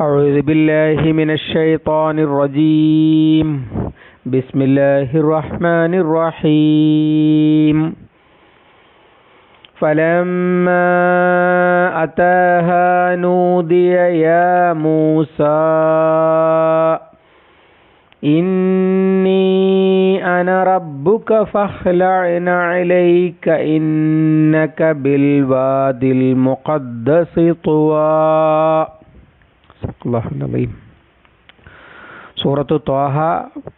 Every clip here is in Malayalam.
أعوذ بالله من الشيطان الرجيم. بسم الله الرحمن الرحيم. فلما أتاها نودي يا موسى إني أنا ربك فاخلع عليك إنك بالوادي المقدس طوى. അള്ളാഹുലീം സൂറത്ത് ത്വാഹ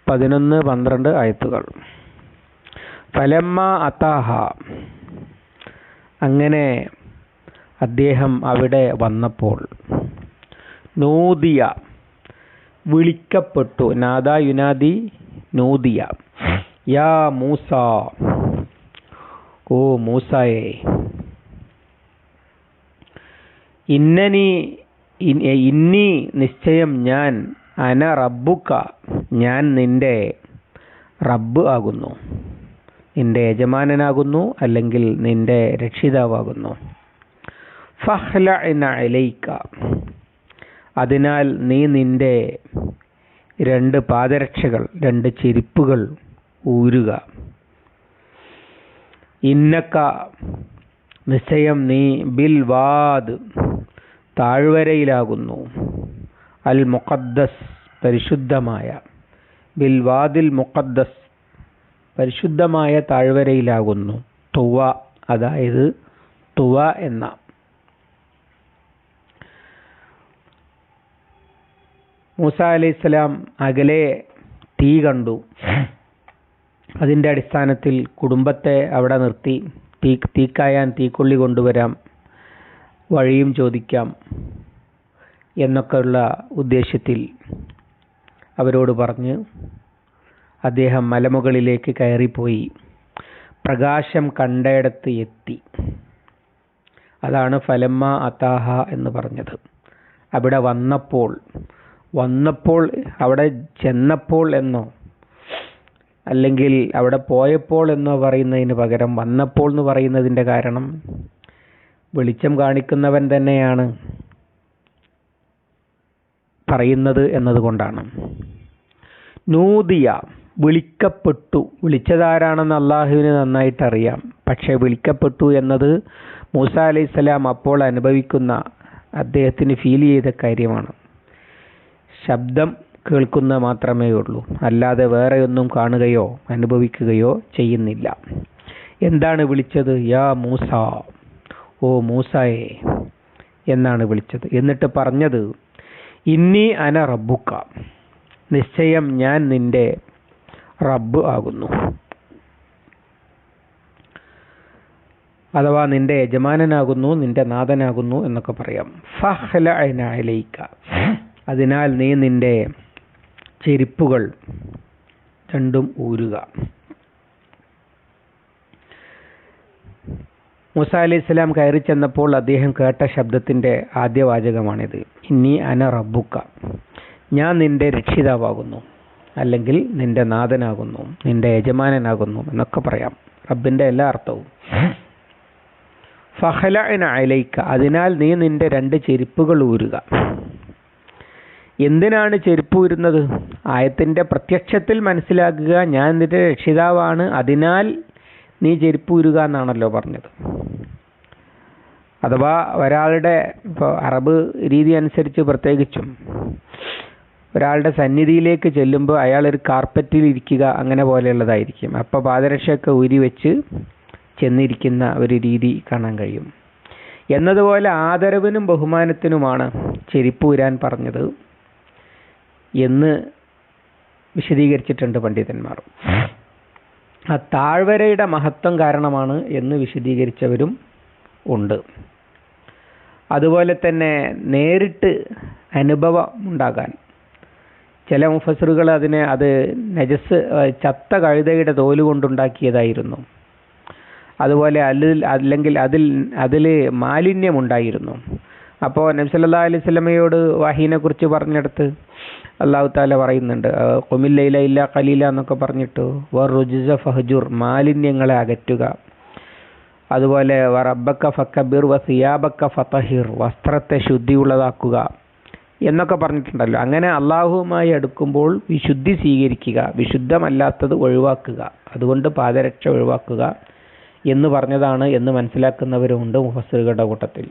പതിനൊന്ന് പന്ത്രണ്ട് ആയത്തുകൾ. ഫലമ്മ അത്താഹ. അങ്ങനെ അദ്ദേഹം അവിടെ വന്നപ്പോൾ നൂതിയ വിളിക്കപ്പെട്ടു. നാദ യുനാദി നൂതിയ യാ മൂസ. ഓ മൂസായേ. ഇന്നനി ഇന്നി നിശ്ചയം ഞാൻ അന റബ്ബുക്ക ഞാൻ നിന്റെ റബ്ബ് ആകുന്നു. നിന്റെ യജമാനനാകുന്നു അല്ലെങ്കിൽ നിന്റെ രക്ഷിതാവാകുന്നു. ഫഹ്ല അലൈക്ക അതിനാൽ നീ നിന്റെ രണ്ട് പാദരക്ഷകൾ രണ്ട് ചെരിപ്പുകൾ ഊരുക. ഇന്നക്ക നിശ്ചയം നീ ബിൽ വാദ് താഴ്വരയിലാകുന്നു. അൽ മുഖദ്ദസ് പരിശുദ്ധമായ ബിൽവാദിൽ മുഖദ്ദസ് പരിശുദ്ധമായ താഴ്വരയിലാകുന്നു. തുവ അതായത് തുവ എന്ന. മൂസ അലൈഹിസ്സലാം അകലെ തീ കണ്ടു. അതിന്റെ അടിസ്ഥാനത്തിൽ കുടുംബത്തെ അവിടെ നിർത്തി. തീ തീക്കായാൻ തീക്കൊള്ളി കൊണ്ടുവരാം. വഴിയും ചോദിക്കാം എന്നൊക്കെയുള്ള ഉദ്ദേശത്തിൽ അവരോട് പറഞ്ഞ് അദ്ദേഹം മലമുകളിലേക്ക് കയറിപ്പോയി. പ്രകാശം കണ്ടയിടത്ത് എത്തി. അതാണ് ഫലമ്മ അത്താഹ എന്ന് പറഞ്ഞത്. അവിടെ വന്നപ്പോൾ വന്നപ്പോൾ അവിടെ ചെന്നപ്പോൾ എന്നോ അല്ലെങ്കിൽ അവിടെ പോയപ്പോൾ എന്നോ പറയുന്നതിന് പകരം വന്നപ്പോൾ എന്ന് പറയുന്നതിന്റെ കാരണം വെളിച്ചം കാണിക്കുന്നവൻ തന്നെയാണ് പറയുന്നത് എന്നതുകൊണ്ടാണ്. നൂതിയ വിളിക്കപ്പെട്ടു. വിളിച്ചതാരാണെന്ന് അള്ളാഹുവിന് നന്നായിട്ട് അറിയാം പക്ഷെ വിളിക്കപ്പെട്ടു എന്നത് മൂസ അലൈഹി സ്വലാം അപ്പോൾ അനുഭവിക്കുന്ന അദ്ദേഹത്തിന് ഫീൽ ചെയ്ത കാര്യമാണ്. ശബ്ദം കേൾക്കുന്ന മാത്രമേ ഉള്ളൂ. അല്ലാതെ വേറെ ഒന്നും കാണുകയോ അനുഭവിക്കുകയോ ചെയ്യുന്നില്ല. എന്താണ് വിളിച്ചത്? യാ മൂസ. ഓ മൂസായെ എന്നാണ് വിളിച്ചത്. എന്നിട്ട് പറഞ്ഞത് ഇന്നി അന റബ്ബുക്ക. നിശ്ചയം ഞാൻ നിന്റെ റബ്ബ് ആകുന്നു. അഥവാ നിന്റെ യജമാനനാകുന്നു നിന്റെ നാഥനാകുന്നു എന്നൊക്കെ പറയാം. ഫഹ്ല അലൈക്ക. അതിനാൽ നീ നിന്റെ ചെരുപ്പുകൾ രണ്ടും ഊരുക. മൂസ അലി ഇസ്ലാം കയറി ചെന്നപ്പോൾ അദ്ദേഹം കേട്ട ശബ്ദത്തിന്റെ ആദ്യ വാചകമാണിത്. ഇനി അന റബ്ബുക്ക. ഞാൻ നിന്റെ രക്ഷിതാവാകുന്നു. അല്ലെങ്കിൽ നിന്റെ നാഥനാകുന്നു. നിന്റെ യജമാനനാകുന്നു എന്നൊക്കെ പറയാം. റബ്ബിന്റെ എല്ലാ അർത്ഥവും. ഫഹല അലൈക്ക. അതിനാൽ നീ നിന്റെ രണ്ട് ചെരുപ്പുകൾ ഊരുക. എന്തിനാണ് ചെരുപ്പ് ഊരുന്നത്? ആയത്തിന്റെ പ്രത്യക്ഷത്തിൽ മനസ്സിലാക്കുക ഞാൻ നിന്റെ രക്ഷിതാവാണ്. അതിനാൽ നീ ചെരുപ്പ് ഊരുക എന്നാണല്ലോ പറഞ്ഞത്. അഥവാ ഒരാളുടെ ഇപ്പോൾ അറബ് രീതി അനുസരിച്ച് പ്രത്യേകിച്ചും ഒരാളുടെ സന്നിധിയിലേക്ക് ചെല്ലുമ്പോൾ അയാൾ ഒരു കാർപ്പറ്റിൽ ഇരിക്കുക അങ്ങനെ പോലെയുള്ളതായിരിക്കും. അപ്പോൾ പാദരക്ഷയൊക്കെ ഊരി വെച്ച് ചെന്നിരിക്കുന്ന ഒരു രീതി കാണാൻ കഴിയും. എന്നതുപോലെ ആദരവിനും ബഹുമാനത്തിനുമാണ് ചെരുപ്പ് ഊരാൻ പറഞ്ഞത് എന്ന് വിശദീകരിച്ചിട്ടുണ്ട് പണ്ഡിതന്മാർ. ആ താഴ്വരയുടെ മഹത്വം കാരണമാണ് എന്ന് വിശദീകരിച്ചവരും ഉണ്ട്. അതുപോലെ തന്നെ നേരിട്ട് അനുഭവം ഉണ്ടാകാൻ. ചില മുഫസറുകൾ അതിനെ അത് നജസ് ചത്ത കഴുതയുടെ തോൽ കൊണ്ടുണ്ടാക്കിയതായിരുന്നു. അതുപോലെ അതിൽ അല്ലെങ്കിൽ അതിൽ അതിൽ മാലിന്യമുണ്ടായിരുന്നു അപ്പോൾ നബ്സല്ലാ അലൈഹി സ്വലമയോട് വഹീനെ കുറിച്ച് പറഞ്ഞെടുത്ത് അള്ളാഹു താല പറയുന്നുണ്ട് കൊമില്ലയില ഇല്ല കലീല എന്നൊക്കെ പറഞ്ഞിട്ട് വർ ഫഹജുർ മാലിന്യങ്ങളെ അകറ്റുക. അതുപോലെ റബ്ബക്ക ഫക്കബിർ വ സിയാബക്ക ഫതഹിർ വസ്ത്രത്തെ ശുദ്ധിയുള്ളതാക്കുക എന്നൊക്കെ പറഞ്ഞിട്ടുണ്ടല്ലോ. അങ്ങനെ അള്ളാഹുവുമായി അടുക്കുമ്പോൾ വിശുദ്ധി സ്വീകരിക്കുക വിശുദ്ധമല്ലാത്തത് ഒഴിവാക്കുക അതുകൊണ്ട് പാദരക്ഷ ഒഴിവാക്കുക എന്ന് പറഞ്ഞതാണ് എന്ന് മനസ്സിലാക്കുന്നവരുമുണ്ട് മുഫസ്സിറുകളുടെ കൂട്ടത്തിൽ.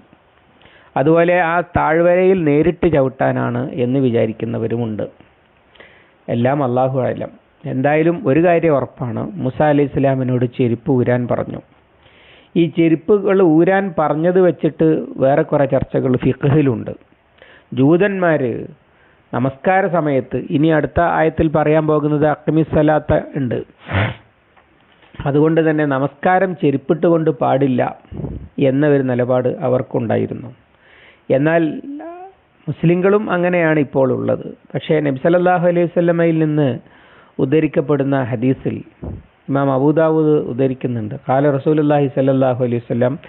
അതുപോലെ ആ താഴ്വരയിൽ നേരിട്ട് ചവിട്ടാനാണ് എന്ന് വിചാരിക്കുന്നവരുമുണ്ട്. എല്ലാം അള്ളാഹു അലം. എന്തായാലും ഒരു കാര്യം ഉറപ്പാണ്. മുസ അലൈഹി ഇസ്ലാമിനോട് ചെരുപ്പ് ഊരാൻ പറഞ്ഞു. ഈ ചെരുപ്പുകൾ ഊരാൻ പറഞ്ഞത് വെച്ചിട്ട് വേറെ കുറേ ചർച്ചകൾ ഫിഖഹിലുണ്ട്. ജൂതന്മാർ നമസ്കാര സമയത്ത് ഇനി അടുത്ത ആയത്തിൽ പറയാൻ പോകുന്നത് അക്മിസലാത്ത ഉണ്ട്. അതുകൊണ്ട് തന്നെ നമസ്കാരം ചെരുപ്പിട്ട് കൊണ്ട് പാടില്ല എന്ന ഒരു നിലപാട് അവർക്കുണ്ടായിരുന്നു. എന്നാൽ മുസ്ലിങ്ങളും അങ്ങനെയാണ് ഇപ്പോൾ ഉള്ളത്. പക്ഷേ നബ്സലല്ലാഹു അലൈഹി വല്ലമയിൽ നിന്ന് ഉദ്ധരിക്കപ്പെടുന്ന ഹദീസിൽ ഇമാം അബൂദാവൂദ് ഉദ്ധരിക്കുന്നുണ്ട്. കാല റസൂലുള്ളാഹി സല്ലാഹു അലൈഹി വല്ലം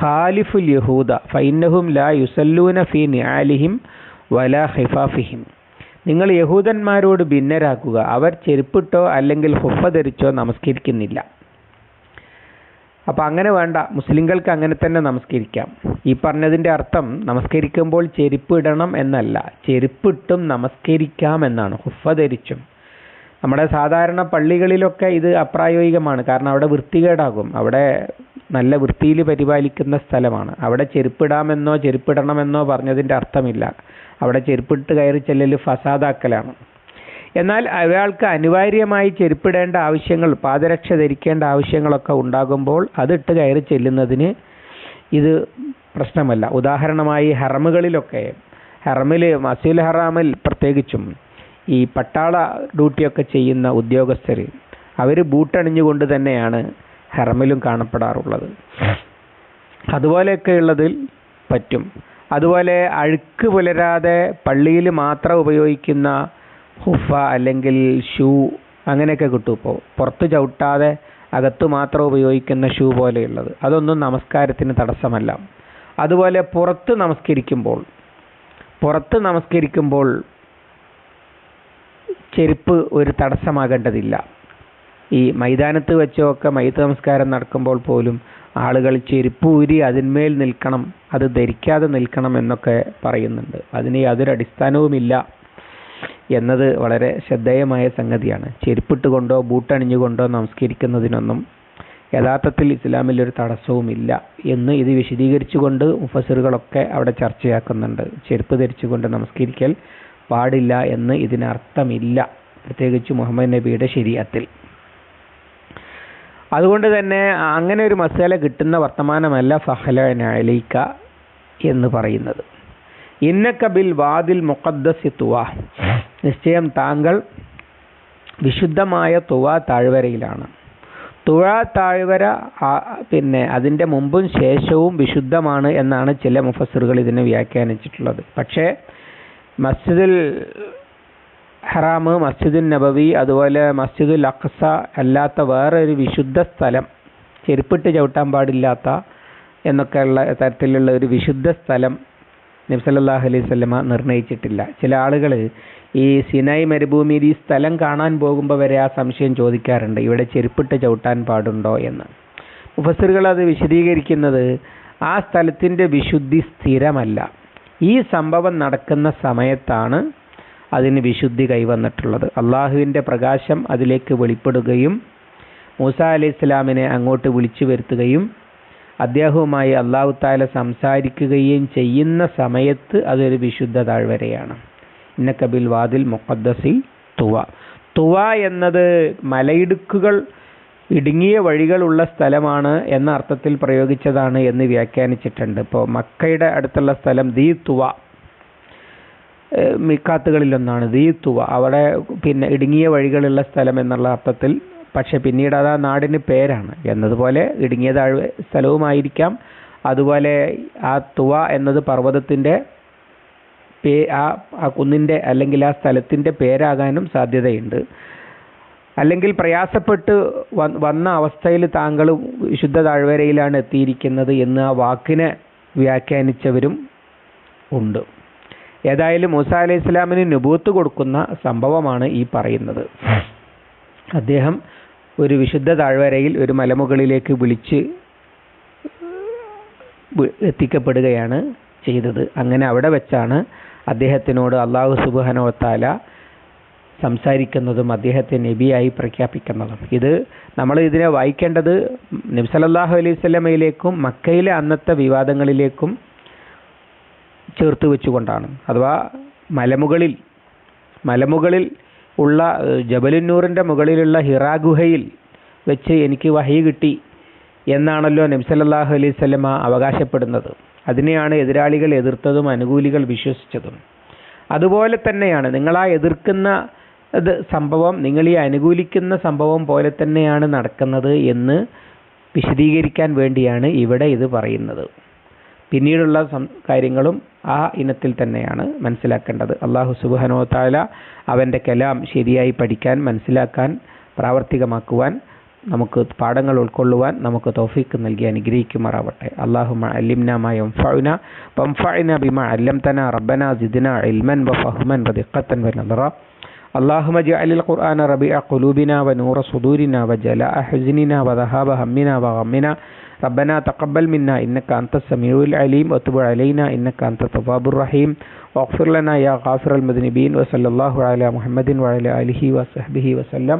ഖാലിഫുൽ യഹൂദ ഫൈനഹും ലാ യുസല്ലൂന ഫി നിയാലിഹിം വലാ ഹിഫാഫിഹിം നിങ്ങൾ യഹൂദന്മാരോട് ഭിന്നരാക്കുക. അവർ ചെരുപ്പിട്ടോ അല്ലെങ്കിൽ ഹുഫ ധരിച്ചോ നമസ്കരിക്കുന്നില്ല. അപ്പം അങ്ങനെ വേണ്ട. മുസ്ലിങ്ങൾക്ക് അങ്ങനെ തന്നെ നമസ്കരിക്കാം. ഈ പറഞ്ഞതിന്റെ അർത്ഥം നമസ്കരിക്കുമ്പോൾ ചെരുപ്പ് ഇടണം എന്നല്ല. ചെരുപ്പിട്ടും നമസ്കരിക്കാം എന്നാണ്. ഹുഫ ധരിച്ചും. നമ്മുടെ സാധാരണ പള്ളികളിലൊക്കെ ഇത് അപ്രായോഗികമാണ്. കാരണം അവിടെ വൃത്തികേടാകും. അവിടെ നല്ല വൃത്തിയിൽ പരിപാലിക്കുന്ന സ്ഥലമാണ്. അവിടെ ചെരുപ്പിടാമെന്നോ ചെരുപ്പിടണമെന്നോ പറഞ്ഞതിന്റെ അർത്ഥമില്ല. അവിടെ ചെരുപ്പിട്ട് കയറി ചെല്ലൽ ഫസാദാക്കലാണ്. എന്നാൽ അയാൾക്ക് അനിവാര്യമായി ചെരുപ്പിടേണ്ട ആവശ്യങ്ങൾ പാദരക്ഷ ധരിക്കേണ്ട ആവശ്യങ്ങളൊക്കെ ഉണ്ടാകുമ്പോൾ അതിട്ട് കയറി ചെല്ലുന്നതിന് ഇത് പ്രശ്നമല്ല. ഉദാഹരണമായി ഹറമുകളിലൊക്കെ ഹറമിൽ മസീൽ ഹറാമിൽ പ്രത്യേകിച്ചും ഈ പട്ടാള ഡ്യൂട്ടിയൊക്കെ ചെയ്യുന്ന ഉദ്യോഗസ്ഥർ അവർ ബൂട്ടണിഞ്ഞുകൊണ്ട് തന്നെയാണ് ഹറമിലും കാണപ്പെടാറുള്ളത്. അതുപോലെയൊക്കെ ഉള്ളതിൽ പറ്റും. അതുപോലെ അഴുക്ക് പുലരാതെ പള്ളിയിൽ മാത്രം ഉപയോഗിക്കുന്ന ഹുഫ അല്ലെങ്കിൽ ഷൂ അങ്ങനെയൊക്കെ കിട്ടും ഇപ്പോൾ പുറത്ത് ചവിട്ടാതെ അകത്ത് മാത്രം ഉപയോഗിക്കുന്ന ഷൂ പോലെയുള്ളത്. അതൊന്നും നമസ്കാരത്തിന് തടസ്സമല്ല. അതുപോലെ പുറത്ത് നമസ്കരിക്കുമ്പോൾ പുറത്ത് നമസ്കരിക്കുമ്പോൾ ചെരുപ്പ് ഒരു തടസ്സമാകേണ്ടതില്ല. ഈ മൈതാനത്ത് വെച്ചൊക്കെ മൈത്ത് നമസ്കാരം നടക്കുമ്പോൾ പോലും ആളുകൾ ചെരുപ്പ് ഊരി അതിന്മേൽ നിൽക്കണം അത് ധരിക്കാതെ നിൽക്കണം എന്നൊക്കെ പറയുന്നുണ്ട്. അതിന് യാതൊരു അടിസ്ഥാനവുമില്ല. എന്നത് വളരെ ശ്രദ്ധേയമായ സംഗതിയാണ്. ചെരുപ്പിട്ട് കൊണ്ടോ ബൂട്ടണിഞ്ഞുകൊണ്ടോ നമസ്കരിക്കുന്നതിനൊന്നും യഥാർത്ഥത്തിൽ ഇസ്ലാമിൽ ഒരു തടസ്സവുമില്ല എന്ന് ഇത് വിശദീകരിച്ചുകൊണ്ട് മുഫസിറുകളൊക്കെ അവിടെ ചർച്ചയാക്കുന്നുണ്ട്. ചെരുപ്പ് ധരിച്ചുകൊണ്ട് നമസ്കരിക്കൽ പാടില്ല എന്ന് ഇതിനർത്ഥമില്ല പ്രത്യേകിച്ച് മുഹമ്മദ് നബിയുടെ ശരീരത്തിൽ അതുകൊണ്ട് തന്നെ അങ്ങനെ ഒരു മസാല കിട്ടുന്ന വർത്തമാനമല്ല ഫഹല ഫഹലനലൈക്ക എന്ന് പറയുന്നത്. ഇന്നക്കബിൽ വാദിൽ മുഖദ്ദസി തുവ നിശ്ചയം താങ്കൾ വിശുദ്ധമായ തുവ താഴ്വരയിലാണ്. തുഴ താഴ്വര പിന്നെ അതിന്റെ മുമ്പും ശേഷവും വിശുദ്ധമാണ് എന്നാണ് ചില മുഫസറുകൾ ഇതിനെ വ്യാഖ്യാനിച്ചിട്ടുള്ളത്. പക്ഷേ മസ്ജിദുൽ ഹറാം മസ്ജിദുൽ നബവി അതുപോലെ മസ്ജിദുൽ അഖ്സ അല്ലാത്ത വേറൊരു വിശുദ്ധ സ്ഥലം ചെരുപ്പിട്ട് ചവിട്ടാൻ പാടില്ലാത്ത എന്നൊക്കെയുള്ള തരത്തിലുള്ള ഒരു വിശുദ്ധ സ്ഥലം നബി സല്ലല്ലാഹു അലൈഹി വസല്ലമ നിർണയിച്ചിട്ടില്ല. ചില ആളുകൾ ഈ സിനായ് മരുഭൂമിയിൽ ഈ സ്ഥലം കാണാൻ പോകുമ്പോൾ വരെ ആ സംശയം ചോദിക്കാറുണ്ട്. ഇവിടെ ചെരുപ്പിട്ട് ചവിട്ടാൻ പാടുണ്ടോ എന്ന്. മുഫസ്സിറുകൾ അത് വിശദീകരിക്കുന്നത് ആ സ്ഥലത്തിന്റെ വിശുദ്ധി സ്ഥിരമല്ല. ഈ സംഭവം നടക്കുന്ന സമയത്താണ് അതിന് വിശുദ്ധി കൈവന്നിട്ടുള്ളത്. അള്ളാഹുവിന്റെ പ്രകാശം അതിലേക്ക് വെളിപ്പെടുകയും മൂസ അലൈഹി ഇസ്ലാമിനെ അങ്ങോട്ട് വിളിച്ചു വരുത്തുകയും അദ്ദേഹവുമായി അള്ളാഹു താല സംസാരിക്കുകയും ചെയ്യുന്ന സമയത്ത് അതൊരു വിശുദ്ധ താഴ്വരയാണ്. ഇന്നക്കബിൽ വാതിൽ മുഖദ്ദസി തുവ. തുവ എന്നത് മലയിടുക്കുകൾ ഇടുങ്ങിയ വഴികളുള്ള സ്ഥലമാണ് എന്ന അർത്ഥത്തിൽ പ്രയോഗിച്ചതാണ് എന്ന് വ്യാഖ്യാനിച്ചിട്ടുണ്ട്. ഇപ്പോൾ മക്കയുടെ അടുത്തുള്ള സ്ഥലം ദീ തുവ. മിക്കാത്തുകളിലൊന്നാണ് ദീ തുവ. അവിടെ പിന്നെ ഇടുങ്ങിയ വഴികളുള്ള സ്ഥലം എന്നുള്ള അർത്ഥത്തിൽ പക്ഷെ പിന്നീട് അത് ആ നാടിന് പേരാണ്. എന്നതുപോലെ ഇടുങ്ങിയ താഴ്വ സ്ഥലവുമായിരിക്കാം. അതുപോലെ ആ തുവ എന്നത് പർവതത്തിന്റെ പേ ആ ആ കുന്നിന്റെ അല്ലെങ്കിൽ ആ സ്ഥലത്തിന്റെ പേരാകാനും സാധ്യതയുണ്ട്. അല്ലെങ്കിൽ പ്രയാസപ്പെട്ട് വന്ന അവസ്ഥയിൽ താങ്കൾ വിശുദ്ധ താഴ്വരയിലാണ് എത്തിയിരിക്കുന്നത് എന്ന് ആ വാക്കിനെ വ്യാഖ്യാനിച്ചവരും ഉണ്ട്. ഏതായാലും മൂസ അലൈഹി ഇസ്ലാമിന് നുബൂത്ത് കൊടുക്കുന്ന സംഭവമാണ് ഈ പറയുന്നത്. അദ്ദേഹം ഒരു വിശുദ്ധ താഴ്വരയിൽ ഒരു മലമുകളിലേക്ക് വിളിച്ച് എത്തിക്കപ്പെടുകയാണ് ചെയ്തത്. അങ്ങനെ അവിടെ വെച്ചാണ് അദ്ദേഹത്തിനോട് അള്ളാഹു സുബാനോത്താല സംസാരിക്കുന്നതും അദ്ദേഹത്തെ നബിയായി പ്രഖ്യാപിക്കുന്നതും. ഇത് നമ്മൾ ഇതിനെ വായിക്കേണ്ടത് നബ്സലല്ലാഹു അലൈഹി സ്വലമയിലേക്കും മക്കയിലെ അന്നത്തെ വിവാദങ്ങളിലേക്കും ചേർത്ത് വെച്ചുകൊണ്ടാണ്. അഥവാ മലമുകളിൽ മലമുകളിൽ ഉള്ള ജബലുന്നൂറിന്റെ മുകളിലുള്ള ഹിറാ ഗുഹയിൽ വെച്ച് എനിക്ക് വഹി കിട്ടി എന്നാണല്ലോ നബ്സലല്ലാഹു അലൈഹി സ്വലമ അവകാശപ്പെടുന്നത്. അതിനെയാണ് എതിരാളികൾ എതിർത്തതും അനുകൂലികൾ വിശ്വസിച്ചതും. അതുപോലെ തന്നെയാണ് നിങ്ങളാ എതിർക്കുന്ന സംഭവം നിങ്ങൾ ഈ അനുകൂലിക്കുന്ന സംഭവം പോലെ തന്നെയാണ് നടക്കുന്നത് എന്ന് വിശദീകരിക്കാൻ വേണ്ടിയാണ് ഇവിടെ ഇത് പറയുന്നത്. പിന്നീടുള്ള കാര്യങ്ങളും ആ ഇനത്തിൽ തന്നെയാണ് മനസ്സിലാക്കേണ്ടത്. അള്ളാഹു സുബാനോ താല അവന്റെ കലാം ശരിയായി പഠിക്കാൻ മനസ്സിലാക്കാൻ പ്രാവർത്തികമാക്കുവാൻ നമുക്ക് പാഠങ്ങൾ ഉൾക്കൊള്ളുവാൻ നമുക്ക് തൗഫീക്ക് നൽകി അനുഗ്രഹിക്കുമാറാവട്ടെ അള്ളാഹുമ അല്ലിംന യംഫഉന വംഫഅന ബിമ അല്ലംതന റബ്ബന സിദ്ന ഇൽമൻ വഫഹ്മൻ വദിഖത്തൻ വനദറ اللهم اجعل القرآن ربيع قلوبنا ونور صدورنا وجلاء حزننا وذهاب همنا وغمنا ربنا تقبل منا إنك أنت السميع العليم وتب علينا إنك أنت التواب الرحيم واغفر لنا يا غافر المذنبين وصلى الله على محمد وعلى آله وصحبه وسلم